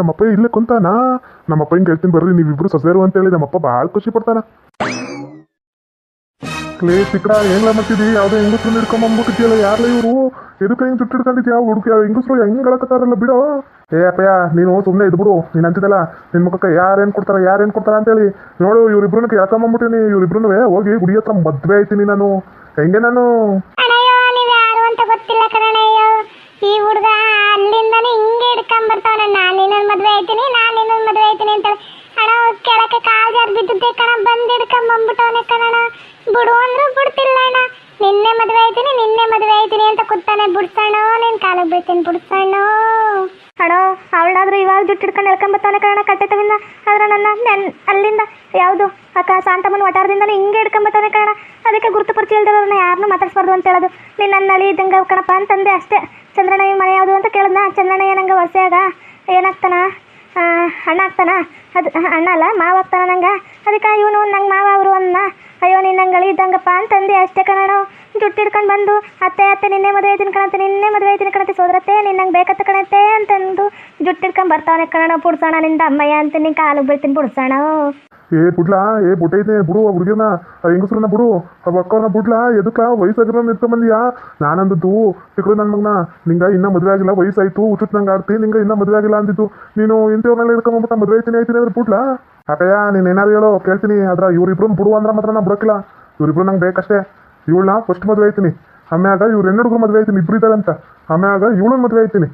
ನಮ್ಮಪ್ಪ ಇಲ್ಲೇ ಕುಂತಾನ. ನಮ್ಮಪ್ಪ ಹಿಂಗೆ ಹೇಳ್ತೀನಿ ಬರ್ರಿ, ನೀವಿಬ್ರು ಅಂತ ಅಂತೇಳಿ ನಮ್ಮಪ್ಪ ಭಾಳ ಖುಷಿ ಪಡ್ತಾನ. ಲೇ ಸಿಕ್ರ, ಏನ್ಲ ಮಾಡ್ತಿದಿ? ಯಾವ್ದೋ ಹೆಂಗಸ್ರು ಹಿಡ್ಕೊಂಬಂದ್ಬಿಟ್ಟಿದ್ಯಲ್ಲ ಯಾರ್ಲ ಇವರು? ಎದಕ್ಕೆ ಹೆಂಗ್ ಜುಟ್ಟು ಹಿಡ್ಕೊಂಡಿದ್ಯಾ? ಹುಡುಗಿ ಹೆಂಗಸ್ರು ಹೆಂಗೆ ಬಿಡೋ. ಏ ಅಪ್ಪಯ್ಯ, ನೀನು ಸುಮ್ಮನೆ ಇದ್ಬಿಡು ನೀನು ಅಂತಿದ್ದಲ್ಲ ನಿನ್ನ ಮುಖಕ್ಕೆ ಯಾರೇನು ಕೊಡ್ತಾರ ಯಾರೇನು ಕೊಡ್ತಾರ ಅಂತೇಳಿ ನೋಡು ಇವ್ರಿಬ್ರನ್ನ ಕೇಳ್ಕೊಂಬಂದ್ಬಿಟ್ಟಿನಿ ಇವ್ರಿಬ್ರು ಹೋಗಿ ಗುಡಿ ಹತ್ರ ಮದ್ವೆ ಆಯ್ತೀನಿ ನಾನು. ಹೆಂಗೆ ನಾನು? ಈ ಹುಡುಗ ಹಿಡ್ಕೊಂಡ್ ಬರ್ತಾವ ನಾನು ಇನ್ನೊಂದು ಮದುವೆ ಆಯ್ತೀನಿ, ನಾನು ಇನ್ನೊಂದು ಮದುವೆ ಆಯ್ತೀನಿ ಅಂತ ಅಣ್ಣ ಕೆಳಕ್ಕೆ ಕಾಲ್ ಜಾರ್ ಬಿದ್ದಿದ್ದೆ ಕಣ, ಬಂದ್ ಹಿಡ್ಕೊಂಡ್ ಬಂದ್ಬಿಟ್ಟವನೆ ಕಣಣ್ಣ ಬಿಡು ಅಂದ್ರು ಬಿಡ್ತಿಲ್ಲ ಅಣ್ಣ. ನಿನ್ನೆ ಮದುವೆ ಆಯ್ತೀನಿ, ನಿನ್ನೆ ಮದುವೆ ಆಯ್ತೀನಿ ಅಂತ ಕೂತಾನೆ, ಬಿಡ್ಸಣ್ಣೋ, ನಿನ್ ಕಾಲಿಗೆ ಬೀಳ್ತೀನಿ, ಬಿಡ್ಸಣ್ಣೋ. ಅಣ್ಣ, ಅವಳಾದ್ರೂ ಇವಾಗ ಜುಟ್ಟು ಹಿಡ್ಕೊಂಡು ಎಳ್ಕೊಂಬತ್ತಾನೆ ಕಣ ಕಟ್ಟೆ ಆದ್ರೆ ನನ್ನ ನೆನ್, ಅಲ್ಲಿಂದ ಯಾವುದು, ಅಕ್ಕ ಶಾಂತಮ್ಮನ ವಟಾರದಿಂದನೇ ಹಿಂಗೆ ಹಿಡ್ಕೊಂಬತ್ತಾನೆ ಕಣ ಅದಕ್ಕೆ ಗುರುತು ಪರಿಚಯ ಇಲ್ದಿರೋರನ್ನ ಯಾರನ್ನೂ ಮಾತಾಡ್ಸ್ಬಾರ್ದು ಅಂತ ಹೇಳೋದು. ನೀನು ನನ್ನ ಅಳಿ ಇದ್ದಂಗೆ ಕಣಪ್ಪ ಅಂತಂದೆ ಅಷ್ಟೇ. ಚಂದ್ರಣ್ಣ ಮನೆ ಯಾವುದು ಅಂತ ಕೇಳಿದ್ನ. ಚಂದ್ರಣ್ಣ ಏನಂಗೆ ಹೊಸೆಯಾಗ ಏನಾಗ್ತಾನ? ಅಣ್ಣ ಆಗ್ತಾನ? ಅದು ಅಣ್ಣ ಅಲ್ಲ, ಮಾವ ಆಗ್ತಾನ ನಂಗೆ? ಅದಕ್ಕೆ ಇವನು ನಂಗೆ ಮಾವ ಅವರು ಅನ್ನ ಅಯ್ಯೋ, ನೀನು ನಂಗೆ ಅಳಿ ಇದ್ದಂಗಪ್ಪ ಅಂತಂದೆ. ಅಷ್ಟೇ ಕಣ ಜುಟ್ಟು ಹಿಡ್ಕೊಂಡು ಬಂದು, ಅತ್ತೆ ಅತ್ತೆ, ನಿನ್ನೆ ಮದುವೆ ಆಯ್ತೀನಿ ಕಣತ್ತೆ ನಿನ್ನೆ ಮದುವೆ ಆಯ್ತೀನಿ ಕಣತ್ತೆ ಸೋದ್ರತ್ತೆ, ನೀನು ನಂಗೆ ಬೇಕತ್ತ ಕಣತ್ತೆ ಅಂತಂದು ಜುಟ್ಟು ಹಿಡ್ಕೊಂಡು ಬರ್ತಾವನೆ ಕಣ ಪುಡ್ಸೋಣ ನಿಂದ ಅಮ್ಮಯ್ಯ ಅಂತ ನಿನ್ನ ಕಾಲಿಗೆ ಬೀಳ್ತೀನಿ, ಪುಡ್ಸೋಣ. ಏ ಬಿಡ್ಲಾ ಏ ಬುಟ್ಟೈತೆ, ಬಿಡು, ಆ ಹುಡುಗಿನ ಹೆಂಗಸ್ರನ್ನ ಬಿಡು, ಆ ಅಕ್ಕವ್ರನ್ನ ಬಿಡ್ಲಾ ಎದಕ್ಕ ವಯಸ್ಸಾಗಿರೋ ಬಂದಿಯಾ? ನಾನಂದದ್ದು ಸಿಕ್ಕರು ನನ್ನ ಮಗನ, ನಿಂಗ ಇನ್ನೂ ಮದುವೆ ಆಗಿಲ್ಲ, ವಯಸ್ಸಾಯ್ತು, ಹುಚ್ಚುತ್ ನಂಗೆ ಆಡ್ತಿ, ನಿಂಗ ಇನ್ನೂ ಮದುವೆ ಆಗಿಲ್ಲ ಅಂದಿದ್ದು. ನೀನು ಇಂಥವ್ರನ್ನೆಲ್ಲ ಹಿಡ್ಕೊಂಬಂದ್ಬಿಟ್ಟ ಮದುವೆ ಆಯ್ತೀನಿ ಆಯ್ತೀನಿ ಅಂದ್ರೆ ಬಿಡ್ಲಾ ಅಕ್ಕಯ್ಯ ನೀನು ಏನಾರು ಹೇಳೋ, ಕೇಳ್ತೀನಿ ಅದ್ರ ಇವ್ರಿಬ್ರು ಬಿಡು ಅಂದ್ರೆ ಮಾತ್ರ ನಾ ಬಿಡಕ್ಕಿಲ್ಲ. ಇವ್ರಿಬ್ರು ನಂಗೆ ಬೇಕಷ್ಟೇ. ಇವಳನ್ನ ಫಸ್ಟ್ ಮದುವೆ ಆಯ್ತೀನಿ. ಆಮ್ಯಾಗ ಇವ್ರು ಹೆಣ್ಣು ಹುಡುಗರು ಮದುವೆ ಆಯ್ತೀನಿ, ಇಬ್ರು ಇದ್ದಾರೆ ಅಂತ ಆಮ್ಯಾಗ ಇವಳನ್ನ ಮದುವೆ ಆಯ್ತೀನಿ.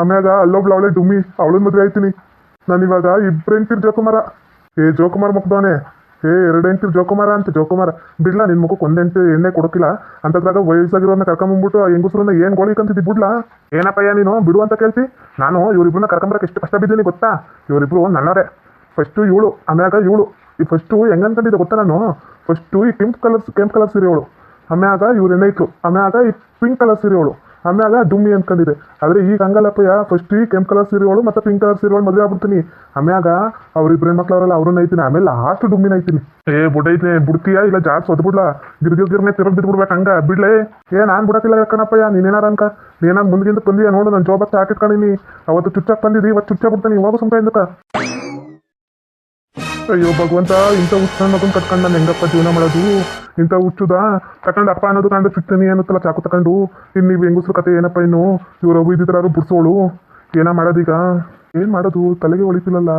ಆಮ್ಯಾಗ ಅಲ್ಲೊಬ್ಳು, ಅವಳೆ ಡುಮ್ಮಿ ಅವಳನ್ನ ಮದುವೆ ಆಯ್ತೀನಿ. ನಾನು ಇವಾಗ ಇಬ್ರು ಹೆಂಡ್ತಿರ್ ಜೋಕುಮಾರ. ಏ, ಜೋಕುಮಾರ್ ಮುಖದವನೇ ಏ ಎರಡು ಹೆಂಡ್ತಿರ್ ಜೋಕುಮಾರ ಅಂತ, ಜೋಕುಮಾರ. ಬಿಡ್ಲಾ, ನಿನ್ ಮುಖಕ್ಕೆ ಒಂದ್ ಹೆಂಡ್ತಿ ಎಣ್ಣೆ ಕೊಡಕಿಲ್ಲ ಅಂತದ್ರಾಗ ವಯಸ್ಸಾಗಿರೋನ್ನ ಕರ್ಕೊಂಬಂದ್ಬಿಟ್ಟು ಆ ಹೆಂಗಸ್ರನ್ನ ಏನು ಗೋಳಿಕಂತಿದ್ದಿ ಬಿಡ್ಲಾ? ಏನಪ್ಪಯ್ಯ ನೀನು? ಬಿಡು ಅಂತ ಕೇಳ್ತಿ. ನಾನು ಇವರಿಬ್ರನ್ನ ಕರ್ಕೊಂಬರಕ್ಕೆ ಎಷ್ಟು ಕಷ್ಟ ಬಿದ್ದೀನಿ ಗೊತ್ತಾ? ಇವರಿಬ್ರು ನನ್ನವರೇ. ಫಸ್ಟು ಇವಳು, ಆಮ್ಯಾಗ ಇವಳು. ಈ ಫಸ್ಟು ಹೆಂಗ್ ಅನ್ಕೊಂಡಿದ್ದೆ ಗೊತ್ತಾ ನಾನು? ಫಸ್ಟು ಈ ಪಿಂಕ್ ಕಲರ್ಸ್, ಕೆಂಪು ಕಲರ್ ಸೀರೆ ಅವಳು ಆಮ್ಯಾಗ ಇವ್ರು ಏನೈತು ಆಮ್ಯಾಗ ಈ ಪಿಂಕ್ ಕಲರ್ ಸೀರೆ ಅವಳು ಆಮ್ಯಾಗ ಡುಮ್ಮಿ ಅಂದ್ಕೊಂಡಿದೆ ಆದ್ರೆ ಈಗ ಫಸ್ಟ್ ಈ ಕೆಂಪು ಕಲರ್ ಸೀರೆಗಳು ಮತ್ತೆ ಪಿಂಕ್ ಕಲರ್ ಸೀರೆಗಳು ಮದುವೆ ಆಗ್ಬಿಡ್ತೀನಿ. ಆಮ್ಯಾಗ ಅವ್ರಿಬ್ರು ಹೆಣ್ಮಕ್ಳು ಅವರಲ್ಲ ಅವ್ರನ್ನ ಐತೀನಿ ಆಮೇಲೆ ಲಾಸ್ಟ್ ಡುಮ್ಮಿನ ಐತೀನಿ ಏ ಬುಡೈತೆ ಬಿಡ್ತೀಯಾ ಇಲ್ಲ ಜಾರ್ ಸೊದ್ ಬಿಡ್ಲಾ ಗಿರ್ಗಿರ್ ಗಿರ್ನೆ ತಿರುಗ್ ಹಂಗ, ಬಿಡ್ಲೇ. ಏ, ನಾನ್ ಬಿಡಕ್ಕಿಲ್ಲ ಕಣಪ್ಪಯ್ಯ, ನೀನೇನಾರ ಅಂಕ? ನೀನಾಗ ಮುಂದ್ಗಿಂತ ಬಂದಿಯಾ ನೋಡು, ನಾನು ಹಾಕಿ ಹಾಕಿಟ್ಕೊಂಡಿನಿ. ಅವತ್ತು ಚುಚ್ಚಾಕ್ ಬಂದಿದ್ದೀವಿ ಇವತ್ತು ಚುಚ್ಚ ಬಿಡ್ತೀನಿ, ಇವಾಗ ಸುಮ್ಕ ಅಯ್ಯೋ ಭಗವಂತ ಇಂಥ ಹುಚ್ಚ ಮಗನ್ ಕಟ್ಕೊಂಡು ಹೆಂಗಪ್ಪ ಜೀವನ ಮಾಡೋದು? ಇಂಥ ಹುಚ್ಚುದ? ತಕೊಂಡು ಅಪ್ಪ ಅನ್ನೋದು ಕಂಡು ಸಿಗ್ತೀನಿ ಅನ್ನೋತ್ತಲ್ಲ ಚಾಕು ತಕೊಂಡು. ಇನ್ನು ನೀವು ಹೆಂಗಸ್ರ ಕತೆ ಏನಪ್ಪ ಇನ್ನು? ಇವ್ರು ಇದ್ದಿದ್ರಾರು ಬಿಡ್ಸೋಳು? ಏನ ಮಾಡೋದೀಗ? ಏನು ಮಾಡೋದು? ತಲೆಗೆ ಹೊಳಿತಿಲ್ಲಲ್ಲ.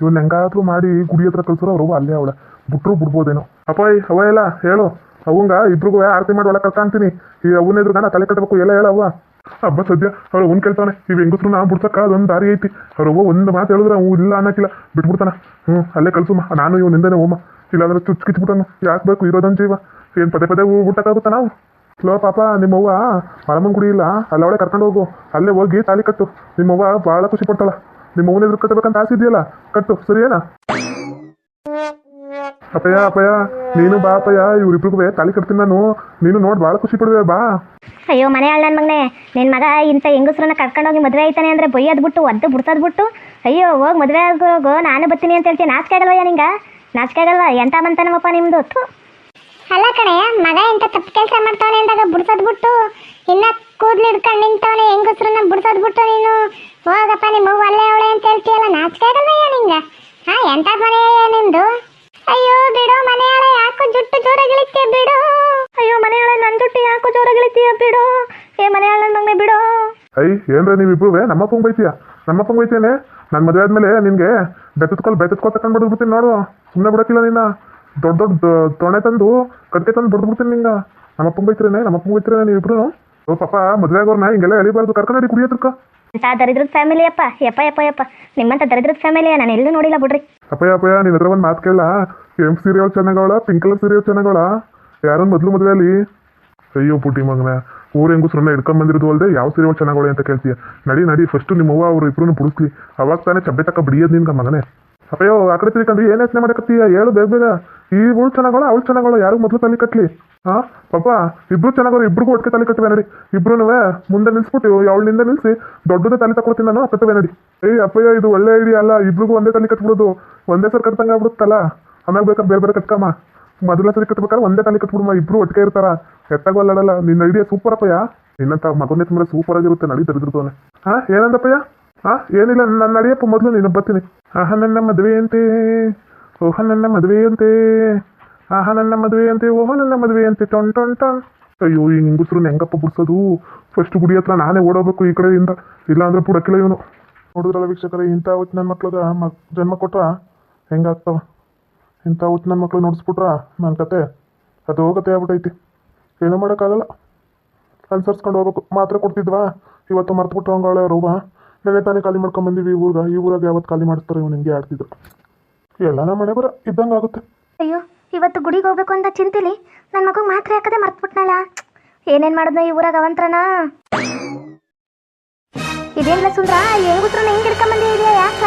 ಇವನ್ನ ಹೆಂಗಾದ್ರೂ ಮಾಡಿ ಗುಡಿ ಹತ್ರ ಕಳ್ಸೋರು ಅವ್ರು ಅಲ್ಲೇ ಅವಳ. ಬಿಟ್ರು ಬಿಡ್ಬೋದೇನೋ. ಅಪ್ಪ ಅವ ಎಲ್ಲ ಹೇಳು. ಅವಂಗ ಇಬ್ರಿಗೂ ಆರತಿ ಮಾಡಿ ಒಳಗೆ ಕರ್ಕಂತೀನಿ. ಈ ಅವನ ಎದುರು ಗಣ ತಲೆ ಕಟ್ಟಬೇಕು ಎಲ್ಲ ಹೇಳವ್ವ ಹಬ್ಬ ಸದ್ಯ, ಅವ್ರು ಅವ್ನು ಕೇಳ್ತಾನೆ ಇವ್ ಹೆಂಗಸ್ರು ನಾ ಬಿಡ್ಸಕ್ಕ, ಅದೊಂದು ದಾರಿ ಐತಿ. ಅವ್ರು ಒಂದು ಮಾತು ಹೇಳಿದ್ರೆ ಅವು ಇಲ್ಲ ಅನ್ನಕ್ಕಿಲ್ಲ ಬಿಟ್ಬಿಡ್ತಾನ. ಹ್ಞೂ ಅಲ್ಲೇ ಕಳ್ಸುಮ್ಮ ನಾನು ಇವ್ ನಿಂದನೆ ಹೋಮ ಇಲ್ಲಾಂದ್ರೆ ಚುಚ್ ಕಿಚ್ಬಿಟ್ಟನು, ಯಾಕೆ ಬೇಕು, ಇರೋದೊಂದು ಜೀವ. ಏನು ಪದೇ ಪದೇ ಬಿಟ್ಟಕ್ಕಾಗುತ್ತ ನಾವು? ಲೋ, ಪಾಪ ನಿಮ್ಮವ್ವ ಮರಮನ್ ಗುಡಿ ಇಲ್ಲ, ಅಲ್ಲ ಅವಳೆ ಕರ್ಕೊಂಡು ಹೋಗು. ಅಲ್ಲೇ ಹೋಗಿ ತಾಲಿ ಕಟ್ಟು. ನಿಮ್ಮವ್ವ ಭಾಳ ಖುಷಿ ಪಡ್ತಾಳ. ನಿಮ್ಮ ಅವ್ವನ ಎದುರು ಕಟ್ಟಬೇಕಂತ ಆಸೆ ಇದೆಯಲ್ಲ? ಕಟ್ಟು, ಸರಿಯೇನಾ? ಅಪ್ಪಯ್ಯ ಅಪ್ಪಯ್ಯ ನೀನು ಬಾ ಅಪ್ಪಯ್ಯ ಇವ್ರಿಬ್ರಿಗೂ ತಾಳಿ ಕಟ್ತೀನಿ ನಾನು. ನೀನು ನೋಡಿ ಭಾಳ ಖುಷಿ ಪಡುವೆ ಬಾ. ಅಯ್ಯೋ ಮನೆ ಆಳ್ ನನ್ನ ಮಗನೇ. ನಿನ್ನ ಮಗ ಇಂಥ ಹೆಂಗಸ್ರನ್ನ ಕರ್ಕೊಂಡೋಗಿ ಮದುವೆ ಆಯ್ತಾನೆ ಅಂದ್ರೆ ಬೈಯೋದು ಬಿಟ್ಟು ಒದ್ದು ಬಿಡ್ಸೋದು ಬಿಟ್ಟು. ಅಯ್ಯೋ ಹೋಗಿ ಮದುವೆ ಆಗೋಗೋ ನಾನು ಬರ್ತೀನಿ ಅಂತ ಹೇಳ್ತೀನಿ ನಾಚಿಕೆ ಆಗಲ್ವಯ್ಯ ನಿಂಗೆ? ನಾಚಿಕೆ ಆಗಲ್ವಾ? ಎಂತ ಬಂತಾನಮ್ಮಪ್ಪ ನಿಮ್ಮದು ಅಲ್ಲ ಕಣೆ ಮಗ ಎಂತ ತಪ್ಪು ಕೆಲಸ ಮಾಡ್ತಾನೆ ಅಂದಾಗ ಬಿಡ್ಸೋದು ಬಿಟ್ಟು ಇನ್ನ ಕೂದ್ಲು ಹಿಡ್ಕೊಂಡು ನಿಂತವನೆ ಹೆಂಗಸ್ರನ್ನ ಬಿಡ್ಸೋದು ಬಿಟ್ಟು ನೀನು. ಹೋಗಪ್ಪ ನಿಮ್ಮ ಅಲ್ಲೇ ಅವಳೆ ಅಂತ ಹೇಳ್ತೀಯಲ್ಲ ನಾಚಿಕೆ ಆಗಲ್ವಯ್ಯ ನಿಂಗೆ? ಹಾ ಎಂತ ಮನೆ ನಿಂದು ಅಯ್ಯೋ, ಬಿಡು ಮನೆಯಾಳ, ಯಾಕೋ ಜುಟ್ಟು ಜೋರಾಗಿಳಿತೀಯ ಬಿಡು. ಅಯ್ಯೋ, ಮನೆಯಾಳ ನನ್ನ ಜುಟ್ಟು ಯಾಕೋ ಜೋರಾಗಿಳಿತೀಯ ಬಿಡು. ಏ, ಮನೆಯಾಳ ನನ್ನ ಬಿಡು. ಐ, ಏನ್ರ ನೀವಿಬ್ರು ನಮ್ಮಪ್ಪಂಗೆ ಬೈತೀಯ? ನಮ್ಮಪ್ಪಂಗೆ ಬೈತೇನೆ ನನ್ನ ಮದುವೆ ಆದ್ಮೇಲೆ ನಿನಗೆ ಬೆತ್ತತ್ಕೊಲ್ ಬೆತ್ತತ್ಕೊಲ್ ತಕೊಂಡ್ ಬಿಡ್ಬಿಡ್ತೀನಿ ನೋಡು. ಸುಮ್ಮನೆ ಬಿಡಕ್ಕಿಲ್ಲ ನಿನ್ನ ದೊಡ್ಡ ದೊಡ್ಡ ತೊಣೆ ತಂದು ಕಟ್ಕೆ ತಂದು ಬಿಡ್ಬಿಡ್ತೀನಿ ನಿಂಗ. ನಮ್ಮ ನಮ್ಮಪ್ಪಂಗೆ ಬೈತಿರೇನೆ? ನಮ್ಮಪ್ಪಂಗೆ ಬೈತಿರೇನೆ ನೀವಿಬ್ರು ಓ, ಪಾಪ, ಮದುವೆ ಆಗೋರ್ನ ಹಿಂಗೆಲ್ಲ ಎಳಿಬಾರ್ದು. ಕರ್ಕೊಂಡು ಕುಡಿ ಹತ್ರಕ್ಕ ಅಂತ ದರಿದ್ರದ ಫ್ಯಾಮಿಲಿ ಅಪ್ಪ ಯಪ್ಪ ಯಪ್ಪ ಯಪ್ಪ. ನಿಮ್ಮಂತ ದರಿದ್ರದ ಫ್ಯಾಮಿಲಿ ನಾನು ಎಲ್ಲೂ ನೋಡಿಲ್ಲ ಬಿಡ್ರಿ. ಅಪ್ಪಯ್ಯ ಅಪ್ಪಯ್ಯ, ನಿನ್ನ ಹತ್ರ ಒಂದು ಮಾತು ಕೇಳ ಕೆಂಪು ಸೀರಿಯಲ್ ಚೆನ್ನಾಗವಳ? ಪಿಂಕ್ ಕಲರ್ ಸೀರಿಯಲ್ ಚೆನ್ನಾಗವಳ? ಯಾರೊಂದು ಮೊದಲು ಮದುವೆಯಲ್ಲಿ? ಅಯ್ಯೋ, ಪುಟ್ಟಿ ಮಗನ. ಊರ ಹೆಂಗಸ್ರನ್ನ ಹಿಡ್ಕೊಂಡ್ ಬಂದಿರೋದು ಅಲ್ಲದೆ ಯಾವ ಸೀರಿಯಲ್ ಚೆನ್ನಾಗವಳೆ ಅಂತ ಕೇಳ್ತೀಯ? ನಡಿ ನಡಿ ಫಸ್ಟು ನಿಮ್ಮ ಅವ್ವ ಅವ್ರು ಇಬ್ರು ಬಿಡಿಸ್ಲಿ ಅವಾಗ ತಾನೇ ಚಬ್ಬೆ ತಕ್ಕ ಬಿಡಿಯೋದು ನಿನ್ಗೆ ಮಗನೇ. ಅಪ್ಪಯ್ಯೋ ಆಕಡೆ ಕಡೆ ತಿಳ್ಕೊಂಡು ಏನು ಯೋಚನೆ ಮಾಡಕತ್ತೀಯ ಹೇಳು ಬೇಗ ಬೇಗ. ಈ ಉಳ್ ಚೆನ್ನಾಗೋಳ ಅವಳು ಚೆನ್ನಾಗವಳ ಯಾರು ಮೊದಲು ತಲೆ ಕಟ್ಲಿ. ಹಾ? ಪಾಪ, ಇಬ್ರು ಚೆನ್ನಾಗವ್ರು ಇಬ್ರಿಗೂ ಒಟ್ಟಿಗೆ ತಲೆ ಕಟ್ಟುವೆ ನಡಿ. ಇಬ್ರು ಮುಂದೆ ನಿಲ್ಸ್ಬಿಟ್ಟು, ಅವಳಿಂದ ನಿಲ್ಸಿ ದೊಡ್ಡದ ತಲೆ ತಗೊಳ್ತೀನಿ ನಾನು ಕಟ್ಟುವೆ ನಡಿ. ಏಯ್, ಅಪ್ಪಯ್ಯ, ಇದು ಒಳ್ಳೆ ಐಡಿಯಾ ಅಲ್ಲ. ಇಬ್ರಿಗೂ ಒಂದೇ ತಲೆ ಕಟ್ಬಿಡೋದು. ಒಂದೇ ಸರ್ ಕಟ್ತಂಗ ಆಗ್ಬಿಡುತ್ತಲ್ಲ. ಆಮೇಲೆ ಬೇಕಾ ಬೇರೆ ಬೇರೆ ಕಟ್ಕಮ್ಮ. ಮೊದಲ ಸರಿ ಕಟ್ಬೇಕಾದ್ರೆ ಒಂದೇ ತಲೆ ಕಟ್ಬಿಡಮ್ಮ ಇಬ್ರು ಒಟ್ಟಿಗೆ ಇರ್ತಾರ. ಎತ್ತಾಗೂ ಅಲ್ಲಾಡಲ್ಲ. ನಿನ್ನ ಐಡಿಯಾ ಸೂಪರ್ ಅಪ್ಪಯ್ಯ. ನಿನ್ನಂತ ಮಗನೇ ತುಂಬ ಸೂಪರ್ ಆಗಿರುತ್ತೆ. ನಡಿ ತರಿದಿರ್ತವನೆ ಹಾ, ಏನಂದಪ್ಪಯ್ಯ? ಹಾ? ಏನಿಲ್ಲ, ನನ್ನ ಅಡಿಯಪ್ಪ ಮೊದಲು ನೀನು ಬರ್ತೀನಿ. ಆಹ, ನನ್ನ ಮದುವೆಯಂತೆ. ಓಹ, ನನ್ನ ಮದುವೆಯಂತೆ. ಆಹ, ನನ್ನ ಮದುವೆಯಂತೆ. ಓಹ, ನನ್ನ ಮದುವೆಯಂತೆ. ಟೊನ್ ಟೊನ್ ಟೊನ್. ಅಯ್ಯೋ, ಈ ನಿಂಗುಸ್ರು ಹೆಂಗಪ್ಪ ಬಿಡ್ಸೋದು ಫಸ್ಟ್ ಗುಡಿ ಹತ್ರ ನಾನೇ ಓಡೋಬೇಕು ಈ ಕಡೆಯಿಂದ. ಇಲ್ಲಾಂದ್ರೆ ಬುಡಕ್ಕಿಲ್ಲ ಇವನು. ನೋಡಿದ್ರಲ್ಲ ವೀಕ್ಷಕರೇ, ಇಂಥ ಹೊತ್ತು ನನ್ನ ಮಕ್ಳದ ಮಕ್ ಜನ್ಮ ಕೊಟ್ರ? ಹೆಂಗಾಗ್ತಾವ? ಇಂಥ ಹೊತ್ತು ನನ್ನ ಮಕ್ಳು ನೋಡಿಸ್ಬಿಟ್ರ ನನ್ನ ಕತೆ? ಅದು ಹೋಗತ್ತೆ ಆಗ್ಬಿಟ್ಟೈತಿ ಏನೂ ಮಾಡೋಕ್ಕಾಗಲ್ಲ. ಅನ್ಸರ್ಸ್ಕೊಂಡು ಹೋಗ್ಬೇಕು. ಮಾತ್ರೆ ಕೊಡ್ತಿದ್ವಾ? ಇವತ್ತು ಮರ್ತ್ಬಿಟ್ಟು ಹಂಗಾಳೆ ಅವ್ರು ನೆನೆ ತಾನೇ ಖಾಲಿ ಮಾಡ್ಕೊಂಡ್ ಬಂದಿವಿ ಈ ಊರ್ಗ. ಈ ಊರಾಗ ಯಾವತ್ತು ಖಾಲಿ ಮಾಡಿಸ್ತಾರೆ ಇವ್ನು ಹಿಂಗೆ ಆಡ್ತಿದ್ರು. ಎಲ್ಲ ನಮ್ಮ ಮನೆ ಬರ ಇದ್ದಂಗೆ ಆಗುತ್ತೆ. ಅಯ್ಯೋ ಇವತ್ತು ಗುಡಿಗೆ ಹೋಗ್ಬೇಕು ಅಂತ ಚಿಂತಿಲಿ? ನನ್ನ ಮಗು ಮಾತ್ರೆ ಹಾಕದೆ ಮರ್ತ್ಬಿಟ್ನಲ್ಲ? ಏನೇನ್ ಮಾಡಿದ್ನ ಈ ಊರಾಗ ಅವಂತ್ರನ? ಇದೇನಿಲ್ಲ ಸುಂದ್ರ? ಹೆಂಗುತ್ರ ಹೆಂಗ್ ಹಿಡ್ಕೊಂಡ್ ಬಂದಿದ್ಯಾ ಯಾಕ?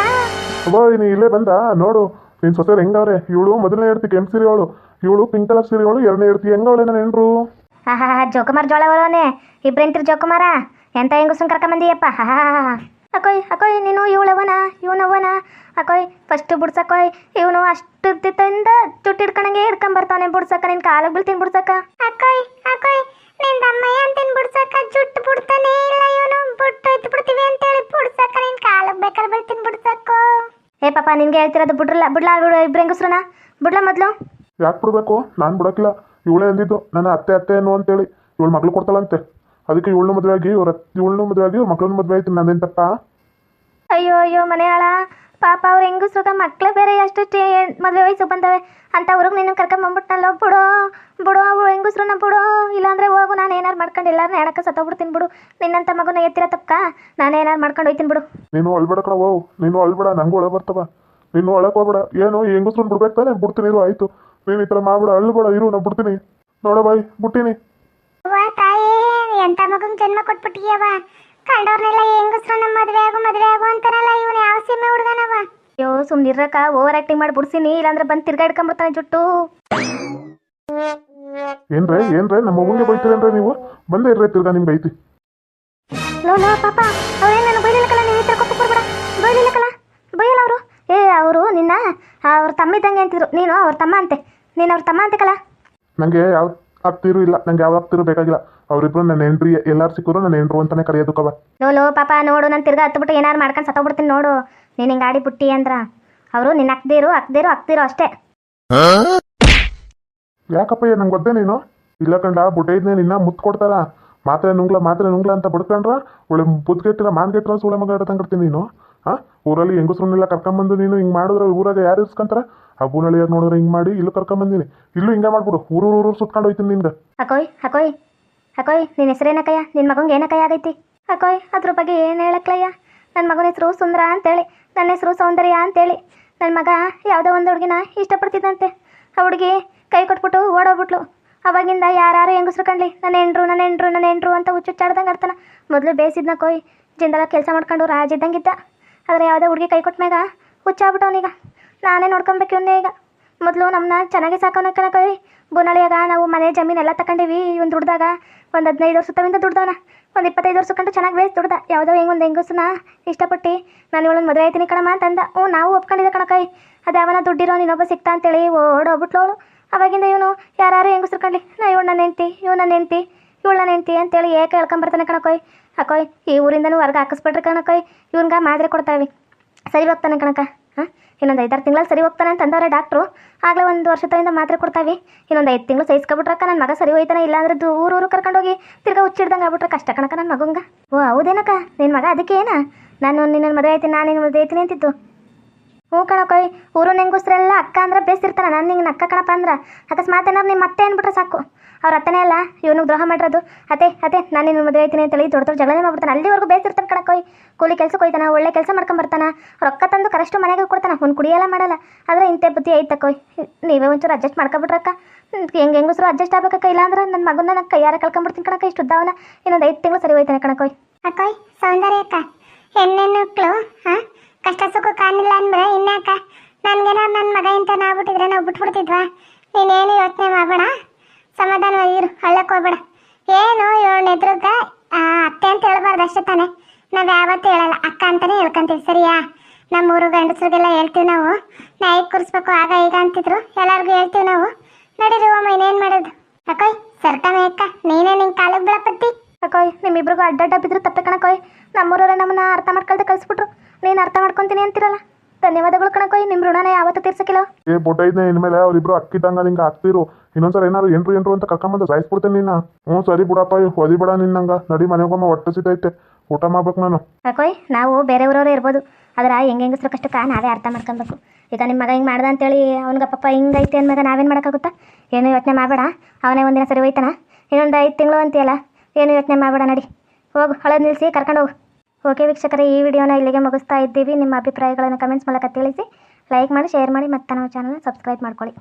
ಅಬ್ಬಾ ನೀನು ಇಲ್ಲೇ ಬಂದ? ನೋಡು ನಿನ್ ಸೊಸೆಯವ್ರು ಹೆಂಗವ್ರೆ? ಇವಳು ಮೊದಲನೇ ಇರ್ತಿ ಕೆಂಪು ಸೀರೆ ಅವಳು ಇವಳು ಪಿಂಕ್ ಕಲರ್ ಸೀರೆ ಅವಳು ಎರಡನೇ ಇರ್ತಿ ಹೆಂಗವಳೆ ಹಾ ಹಾ ಹಾ ಜೋಕುಮಾರ್ ಜೋಳ ಬರೋನೆ ಇಬ್ರೆಂತಿರ್ ಜೋಕುಮಾರ. ಎಂತ ಹೆಂಗುಸನ್ ಕರ್ಕೊಂಬಂದಿಯಪ್ಪ? ಹಾ ಅಕೋಯ್ ಅಕೋಯ್ ನೀನು ಇವಳವನ ಇವನವನ. ಅಕೋಯ್ ಫಸ್ಟ್ ಬುಡ್ಸಕೋಯ್ ಇವನು ಅಷ್ಟು ತಿಂದ ಚುಟ್ಟಿ ಹಿಡ್ಕೊಂಡಂಗೆ ಹಿಡ್ಕೊಂಡ್ ಬರ್ತಾನೆ ಬುಡ್ಸಕ್ಕ ನಿನ್ ಕಾಲಿಗೆ ಬೀಳ್ತೀನಿ ಬುಡ್ಸಕ್ಕ ಅಕೋಯ್ ಅಕೋಯ್ ನಿನ್ ದಮ್ಮಯ್ಯ ಅಂತೀನಿ ಬುಡ್ಸಕ್ಕ ಜುಟ್ಟು ಬಿಡ್ತಾನೆ ಇಲ್ಲ ಇವನು ಬುಟ್ಟು ಎತ್ತು ಬಿಡ್ತೀವಿ ಅಂತ ಹೇಳಿ ಬುಡ್ಸಕ್ಕ ನಿನ್ ಕಾಲಿಗೆ ಬೇಕಾದ್ರೆ ಬೀಳ್ತೀನಿ ಬುಡ್ಸಕ್ಕೋ ಏ ಪಾಪ ನಿನ್ಗೆ ಹೇಳ್ತಿರೋದು ಬಿಡ್ರಲ್ಲ ಬಿಡ್ಲಾ ಬಿಡು ಇಬ್ರು ಹೆಂಗಸ್ರನ? ಬಿಡ್ಲಾ ಮೊದ್ಲು. ಯಾಕೆ ಬಿಡ್ಬೇಕು? ನಾನು ಬಿಡೋಕಿಲ್ಲ ಇವಳೇ ಅಂದಿದ್ದು ನನ್ನ ಅತ್ತೆ ಅತ್ತೆ ಏನು ಅಂತೇಳಿ ಇವಳು ಮಗಳು ಕೊಡ್ತಾಳಂತೆ. ಅದಕ್ಕೆ ಇವಳನ್ನು ಮದುವೆ ಆಗಿ ಇವ್ರ ಇವಳನ್ನು ಮದುವೆ ಆಗಿ ಮಕ್ಕಳನ್ನು ಮದುವೆ ಆಯ್ತು ನಂದೇನು ತಪ್ಪ ಅಯ್ಯೋ ಅಯ್ಯೋ ಮನೆಯಾಳ. ಪಾಪ ಅವ್ರ ತಮ್ಮ ಮಕ್ಳು ಬೇರೆ ಎಷ್ಟು ಮದುವೆ ವಯಸ್ಸು ಬಂದವೆ. ಅಂತ ಅವ್ರಿಗೆ ನೀನು ಕರ್ಕೊಂಬಂದ್ಬಿಟ್ನಲ್ಲ ಬಿಡು. ಬಿಡು ಅವ್ರು ಹೆಂಗಸ್ರನ್ನ ಬಿಡು. ಇಲ್ಲಾಂದ್ರೆ ಹೋಗು ನಾನು ಏನಾರು ಮಾಡ್ಕೊಂಡು ಎಲ್ಲಾರನ್ನ ಹೇಳಕ್ಕೆ ಸತ್ತೋಗ್ಬಿಡ್ತೀನಿ ಬಿಡು. ನಿನ್ನಂತ ಮಗುನ ಎತ್ತಿರ ತಪ್ಪ? ನಾನು ಏನಾರು ಮಾಡ್ಕೊಂಡು ಹೋಯ್ತೀನಿ ಬಿಡು. ನೀನು ಅಳ್ಬೇಡ ಕಣ ಓ ನೀನು ಅಳ್ಬೇಡ ನಂಗೂ ಒಳ ಬರ್ತವ. ನೀನು ಒಳಗೆ ಹೋಗ್ಬೇಡ. ಏನು ಹೆಂಗಸ್ರನ್ನ ಬಿಡ್ಬೇಕು ತಾನೆ? ಬಿಡ್ತೀನಿ ಇರು ಆಯ್ತು. ನೀನು ಈ ಥರ ಮಾಡ್ಬೇಡ ಅಳ್ಬೇಡ ಇರು ನಾನು ಬಿಡ್ತೀನಿ. ನೋಡ ಬಾಯ್ ಬಿಟ್ಟಿನಿ. ಎಂತ ಮಗನ್ ಜನ್ಮ ಕೊಟ್ಬಿಟ್ಟಿಯವ? ಕಂಡವ್ರನ್ನೆಲ್ಲ ಹೆಂಗಸ್ರನ್ನ ಮದ್ವೆ ಆಗು ಮದ್ವೆ ಆಗು ಅಂತಾರಲ್ಲ ಇವನು ಯಾವ ಸಿನಿಮಾ ಹುಡುಗನವ? ಅಯ್ಯೋ ಸುಮ್ನಿರಕ ಓವರ್ ಆಕ್ಟಿಂಗ್ ಮಾಡಿ ಬಿಡ್ಸಿನಿ ಇಲ್ಲಾಂದ್ರೆ ಬಂದು ತಿರ್ಗಾಡ್ಕೊಂಬಿಡ್ತಾನೆ ಜುಟ್ಟು. ಏನ್ರೇ ಏನ್ರೇ ನಮ್ಮ ಮಗುಗೆ ಬೈತೀರೇನ್ರೇ ನೀವು? ಬಂದೇ ಇರ್ರಿ ತಿರ್ಗಾ ನಿಮ್ಗೆ ಐತಿ. ಲೋ ಲೋ ಪಾಪ ಅವ್ರೇನು ನಾನು ಬೈಲಿಲ್ಲಕಲ್ಲ ನೀವು ಈ ಥರ ಕೊಟ್ಟು ಬೈಲಿಲ್ಲ ಬೈಲಿಲ್ಲಕಲ್ಲ ಬೈಯಲ್ಲ ಅವರು? ಏ ಅವರು ನಿನ್ನ ಅವ್ರ ತಮ್ಮ ಇದ್ದಂಗೆ ಅಂತಿದ್ರು. ನೀನು ಅವ್ರ ತಮ್ಮ ಅಂತೆ. ನೀನು ಅವ್ರ ತಮ್ಮ ಅಂತೆಕಲ್ಲ. ನನಗೆ ಯಾವ ಆಗ್ತಿರು ಇಲ್ಲ ನಂಗೆ ಯಾವ ಆಗ್ತಿರು ಬೇಕಾಗಿಲ್ಲ. ಅವರಿಬ್ರು ನನ್ನ ಹೆಂಡ್ರಿ ಎಲ್ಲಾರು ಸಿಕ್ಕರು ನನ್ನ ಹೆಂಡ್ರು ಅಂತಾನೆ ಕರೆಯೋದು ಕವ ನೋ ಲೋ ಪಾಪ ನೋಡು ನಾನು ತಿರ್ಗಾ ಹತ್ಬಿಟ್ಟು ಏನಾರು ಮಾಡ್ಕೊಂಡು ಸತ್ತೋಗ್ಬಿಡ್ತೀನಿ ನೋಡು. ನೀನು ಹಿಂಗೆ ಆಡಿ ಬಿಟ್ಟಿ ಅಂದ್ರ. ಅವರು ನಿನ್ನ ಅಕ್ದಿರು ಅಕ್ದಿರು ಅಕ್ದಿರು ಅಷ್ಟೇ. ಯಾಕಪ್ಪ ನಂಗೆ ಗೊತ್ತೇ ನೀನು? ಇಲ್ಲ ಕಂಡ ಬುಟ್ಟೈದ್ನೆ ನಿನ್ನ ಮುತ್ತು ಕೊಡ್ತಾರ. ಮಾತ್ರೆ ನುಂಗ್ಲ ಮಾತ್ರೆ ನುಂಗ್ಲ ಅಂತ ಬಡ್ಕೊಂಡ್ರ ಒಳ್ಳೆ ಬುದ್ಗೆಟ್ಟಿರ ಮಾನ್ಗೆಟ್ಟಿರ ಸುಳೆ ಮಗ ತಂಗಿರ್ತೀನಿ ನೀನು. ಹಾಂ ಊರಲ್ಲಿ ಹೆಂಗಸ್ರನ್ನೆಲ್ಲ ಕರ್ಕೊಂಬಂದು ನೀನು ಹಿಂಗೆ ಮಾಡಿದ್ರೆ ಊರಾಗ ಯಾರು ಇಸ್ಕೊಂತಾರ ಆ ಬೂನಳಿಯಾಗ ನೋಡಿದ್ರೆ ಹಿಂಗೆ ಮಾಡಿ ಇಲ್ಲೂ ಕರ್ಕೊಂಬಂದಿನಿ ಇಲ್ಲೂ ಹಿಂಗೆ ಮಾಡ್ಬಿಡು. ಊರು ಊರು ಸುತ್ಕೊಂಡು ಹೋಯ್ತೀನಿ ನಿಂದ ಅಕೋಯ್ ಅಕೋಯ್ ಅಕೋಯ್ ನಿನ್ನ ಹೆಸರೇನಕ್ಕಯ್ಯ ನಿನ್ನ ಮಗಂಗೆ ಏನಕ್ಕಯ್ಯ ಆಗೈತಿ? ಅಕೋಯ್, ಅದ್ರ ಬಗ್ಗೆ ಏನು ಹೇಳಕ್ಲಯ್ಯ? ನನ್ನ ಮಗನ ಹೆಸರು ಸುಂದರ ಅಂತೇಳಿ, ನನ್ನ ಹೆಸರು ಸೌಂದರ್ಯ ಅಂತೇಳಿ. ನನ್ನ ಮಗ ಯಾವುದೋ ಒಂದು ಹುಡುಗಿನ ಇಷ್ಟಪಡ್ತಿದ್ದಂತೆ. ಆ ಹುಡುಗಿ ಕೈ ಕೊಟ್ಬಿಟ್ಟು ಓಡೋಗ್ಬಿಟ್ಲು. ಅವಾಗಿಂದ ಯಾರು ಹೆಂಗಸ್ರು ಕಣ್ಲಿ? ನನ್ನ ಹೆಂಡ್ರು ನನ್ನ ಹೆಂಡ್ರು ನನ್ನ ಹೆಂಡ್ರು ಅಂತ ಹುಚ್ಚುಚ್ಚಾಡ್ದಂಗೆ ಆಡ್ತಾನ. ಮೊದಲು ಬೇಯಿಸಿದ್ನ ಕೋಯ್, ಜಿಂದಲ ಕೆಲಸ ಮಾಡ್ಕೊಂಡು ರಾಜ ಇದ್ದಂಗಿದ್ದ ಆದರೆ ಯಾವುದೋ ಹುಡುಗಿ ಕೈ ಕೊಟ್ಮ್ಯಾಗ ಹುಚ್ಚಾಗ್ಬಿಟ್ಟವನೀಗ. ನಾನೇ ನೋಡ್ಕೊಬೇಕು ಇವನ್ನೇ ಈಗ. ಮೊದಲು ನಮ್ಮನ್ನ ಚೆನ್ನಾಗಿ ಸಾಕೋಣ ಕಣಕೋಯ್ ಬುನಾಳಿಯಾಗ ನಾವು ಮನೆ ಜಮೀನೆಲ್ಲ ತಗೊಂಡಿವಿ ಇವನು ದುಡ್ದಾಗ ಒಂದು ಹದಿನೈದು ವರ್ಷ ದುಡ್ದವನ. ಒಂದು ಇಪ್ಪತ್ತೈದು ವರ್ಷ ಕಂಡು ಚೆನ್ನಾಗಿ ಬೇಸ್ ದುಡ್ದ. ಯಾವುದೋ ಹೆಂಗೊಂದು ಒಂದು ಹೆಂಗಸನ ಇಷ್ಟಪಟ್ಟು ನಾನು ಇವಳೊಂದು ಮದುವೆ ಆಯ್ತೀನಿ ಕಣಮ್ಮ ಅಂತಂದ. ಹ್ಞೂ, ನಾವು ಒಪ್ಕೊಂಡಿದ್ದೆ ಕಣಕ್ಕೈ ಅದು ಯಾವನ ದುಡ್ಡಿರೋ ನೀನೊಬ್ಬ ಸಿಗ್ತಾ ಅಂತೇಳಿ ಓಡೋಗ್ಬಿಟ್ಲವಳು ಅವಾಗಿಂದ ಇವನು ಯಾರು ಹೆಂಗಸ್ರು ಕಂಡ್ಲಿ ನಾ ಇವಳು ನನ್ನ ಹೆಂಡ್ತಿ ಇವ್ ನನ್ನ ಹೆಂಡ್ತಿ, ಇವಳು ನನ್ನ ಹೆಂಡ್ತಿ ಅಂತೇಳಿ ಏಕೆ ಹೇಳ್ಕೊಂಬರ್ತಾನೆ ಕಣಕೋಯ್ ಹಾಕೋಯ್ ಈ ಊರಿಂದನೂ ಹೊರ್ಗೆ ಹಾಕಿಸ್ಬಿಟ್ರೆ ಕಣಕೋಯ್ ಇವನ್ಗೆ ಮಾತ್ರೆ ಕೊಡ್ತಾವೆ ಸರಿ ಹೋಗ್ತಾನೆ ಕಣಕ ಹಾಂ? ಇನ್ನೊಂದು ಐದಾರು ತಿಂಗಳಲ್ಲಿ ಸರಿ ಹೋಗ್ತಾನೆ ಅಂತ ಅಂದವ್ರೆ ಡಾಕ್ಟ್ರು ಆಗಲೇ ಒಂದು ವರ್ಷದಿಂದ ಮಾತ್ರೆ ಕೊಡ್ತಾವೆ. ಇನ್ನೊಂದು ಐದು ತಿಂಗಳು ಸಹಿಸ್ಕೊಬಿಟ್ರಕ್ಕ ನನ್ನ ಮಗ ಸರಿ ಹೋಯ್ತಾನೆ ಇಲ್ಲಾಂದ್ರೆ ದೂರ ಊರು ಕರ್ಕೊಂಡೋಗಿ ತಿರ್ಗಾ ಹುಚ್ಚಿಡ್ದಂಗೆ ಆಗ್ಬಿಟ್ರೆ ಕಷ್ಟ ಕಣಕ ನನ್ನ ಮಗಂಗ. ಓ, ಹೌದೇನಕ್ಕ? ನಿನ್ನ ಮಗ ಅದಕ್ಕೆ ಏನ ನಾನು ನಿನ್ನ ಮದುವೆ ಆಯ್ತೀನಿ, ನಾನು ನಿನ್ನ ಮದುವೆ ಆಯ್ತೀನಿ ಅಂತಿತ್ತು ಹ್ಞೂ ಕಣಕೋಯ್ ಊರು ನೆಂಗುಸ್ರೆಲ್ಲ ಅಕ್ಕ ಅಂದ್ರೆ ಬೇಸಿರ್ತಾರ, ನಾನು ನಿಂಗೆ ಅಕ್ಕ ಕಣಪ್ಪ ಅಂದ್ರೆ. ಅಕಸ್ಮಾತ್ ಏನಾರು ನಿಮ್ಮ ಮತ್ತೆ ಅಂದ್ಬಿಟ್ರೆ ಸಾಕು. ಅವ್ರ ಅತ್ತನೇ ಅಲ್ಲ ಇವನಿಗೆ ದ್ರೋಹ ಮಾಡಿರೋದು. ಅದೇ ಅದೇ ನಾನು ನಿನ್ನ ಮದುವೆ ಆಯ್ತೀನಿ ಅಂತೇಳಿ ದೊಡ್ಡ ದೊಡ್ಡ ಜಗಳನೇ ಮಾಡ್ಬಿಡ್ತಾನೆ. ಅಲ್ಲಿವರೆಗೂ ಬೇಸಿರ್ತಾನೆ ಕಣಕೋಯ್ ಕೂಲಿ ಕೆಲ್ಸಕ್ಕೆ ಹೋಯ್ತಾನೆ, ಒಳ್ಳೆ ಕೆಲಸ ಮಾಡ್ಕೊಂಬರ್ತಾನ ರೊಕ್ಕ ತಂದು ಕರೆಷ್ಟು ಮನೆಗೆ ಕೊಡ್ತಾನೆ ಒಂದು ಕುಡಿಯೆಲ್ಲ ಮಾಡಲ್ಲ. ಆದರೆ ಇಂಥ ಬುದ್ಧಿ ಐತಕೋಯ್ ನೀವೇ ಒಂಚೂರು ಅಡ್ಜಸ್ಟ್ ಮಾಡ್ಕೊಬಿಟ್ರಕ್ಕ ಹೆಂಗೆ ಹೆಂಗಸರು ಅಡ್ಜಸ್ಟ್ ಆಗ್ಬೇಕಕ್ಕ ಇಲ್ಲಾಂದ್ರೆ ನನ್ನ ಮಗನ ನಾನು ಕೈಯಾರ ಕಳ್ಕೊಂಬಿಡ್ತೀನಿ ಕಣಕ, ಇಷ್ಟು ಉದ್ದವನ. ಇನ್ನೊಂದು ಐದು ತಿಂಗಳು ಸರಿ ಹೋಯ್ತಾನೆ ಕಣಕೋಯ್ ಅಕ್ಕೋಯ್ ಸೌಂದರ್ಯ ಅಕ್ಕ. ಹೆಣ್ಣೆಣ್ಣು ಮಕ್ಕಳು ಹಾಂ? ಕಷ್ಟ ಸುಖ ಕಾಣಿಲ್ಲ ಅಂದ್ರೆ ಇನ್ಯಾಕ ನನ್ಗೇನ ನನ್ನ ಮಗ ಇಂತ ನಾಗ್ಬಿಟ್ಟಿದ್ರೆ ನಾವು ಬಿಟ್ಬಿಡ್ತಿದ್ವಾ? ನೀನೇನು ಯೋಚನೆ ಮಾಡಬೇಡ. ಸಮಾಧಾನವಾಗಿರು ಹಳ್ಳಕ್ಕೆ ಹೋಗ್ಬೇಡ. ಏನು ಇವಳ ಎದುರುಗ ಅತ್ತೆ ಅಂತ ಹೇಳ್ಬಾರ್ದು ಅಷ್ಟೇ ತಾನೆ. ನಾವು ಯಾವತ್ತೂ ಹೇಳಲ್ಲ, ಅಕ್ಕ ಅಂತಾನೆ ಹೇಳ್ಕೊಂತೀವಿ, ಸರಿಯಾ? ನಮ್ಮೂರು ಗಂಡಸ್ರಿಗೆಲ್ಲ ಹೇಳ್ತೀವಿ ನಾವು. ನಾಯಿ ಕೂರಿಸ್ಬೇಕು, ಆಗ ಈಗ ಅಂತಿದ್ರು. ಎಲ್ಲರಿಗೂ ಹೇಳ್ತೀವಿ ನಾವು. ನಡೀರಿ ಓಮ, ಇನ್ನೇನು ಮಾಡೋದು? ಅಕ್ಕೋಯ್ ಸರ್ಕಮೆ ಅಕ್ಕ, ನೀನೇ ನಿಂಗೆ ಕಾಲಿಗೆ ಬೀಳಪತ್ತಿ ಅಕೋಯ್ ನಿಮ್ಮಿಬ್ರಿಗೂ ಅಡ್ಡಡ್ಡ ಬಿದ್ರು ತಪ್ಪೆ ಕಣಕೋಯ್ ನಮ್ಮೂರವ್ರೆ ನಮ್ಮನ್ನ ಅರ್ಥ ಮಾಡ್ಕೊಳ್ದೆ ಕಳ್ಸಿಬಿಟ್ರು. ನೀನು ಅರ್ಥ ಮಾಡ್ಕೊತೀನಿ ಅಂತಿರಲ್ಲ. ಧನ್ಯವಾದಗಳು ಕಣಕೋಯ್ ನಿಮ್ಮ ಋಣನ ಯಾವತ್ತೂ ತೀರ್ಸಕ್ಕಿಲ್ಲ. ಏ ಪುಟ್ಟೈತೆ ಇನ್ಮೇಲೆ ಅವ್ರಿಬ್ರು ಅಕ್ಕಿದ್ದಂಗ ನಿಂಗೆ ಹಾಕ್ತಿರು. ಇನ್ನೊಂದ್ಸಲ ಏನಾರು ಎಂಟ್ರು ಎಂಟ್ರು ಅಂತ ಕರ್ಕೊಂಬಂದು ಸಾಯಿಸ್ಬಿಡ್ತೇನೆ ನಿನ್ನ. ಹ್ಞೂ ಸರಿ ಬಿಡಪ್ಪ ಹೊದಿಬೇಡ ನಿನ್ನಂಗ ನಡಿ ಮನೆಗೊಮ್ಮ ಹೊಟ್ಟೆ ಸಿತೈತೆ ಊಟ ಮಾಡ್ಬೇಕು ನಾನು. ಯಾಕೋಯ್ ನಾವು ಬೇರೆ ಊರವ್ರು ಇರ್ಬೋದು. ಆದ್ರೆ ಹೆಂಗೆ ಹೆಂಗಸ್ರ ಕಷ್ಟಕ್ಕೆ ನಾವೇ ಅರ್ಥ ಮಾಡ್ಕೊಬೇಕು. ಈಗ ನಿಮ್ಮ ಮಗ ಹಿಂಗೆ ಮಾಡ್ದ ಅಂತೇಳಿ ಅವ್ನಿಗೆ ಪಾಪ ಹಿಂಗೈತೆ ಅಂದಾಗ ನಾವೇನು ಮಾಡೋಕ್ಕಾಗುತ್ತಾ? ಏನು ಯೋಚನೆ ಮಾಡಬೇಡ. ಅವನೇ ಒಂದಿನ ಸರಿ ಹೋಯ್ತಾನ. ಇನ್ನೊಂದು ಐದು ತಿಂಗಳು ಅಂತೀಯಲ್ಲ. ಏನು ಯೋಚನೆ ಮಾಡಬೇಡ ನಡಿ. ಹೋಗು, ಹಳದ್ ನಿಲ್ಲಿಸಿ ಕರ್ಕೊಂಡು ಹೋಗು. ಓಕೆ ವೀಕ್ಷಕರೇ, ಈ ವಿಡಿಯೋನ ಇಲ್ಲಿಗೆ ಮುಗಿಸ್ತಾ ಇದ್ದೀವಿ. ನಿಮ್ಮ ಅಭಿಪ್ರಾಯಗಳನ್ನು ಕಮೆಂಟ್ಸ್ ಮೂಲಕ ತಿಳಿಸಿ ಲೈಕ್ ಮಾಡಿ ಶೇರ್ ಮಾಡಿ, ಮತ್ತು ನಮ್ಮ ಚಾನಲ್ನ ಸಬ್ಸ್ಕ್ರೈಬ್ ಮಾಡ್ಕೊಳ್ಳಿ.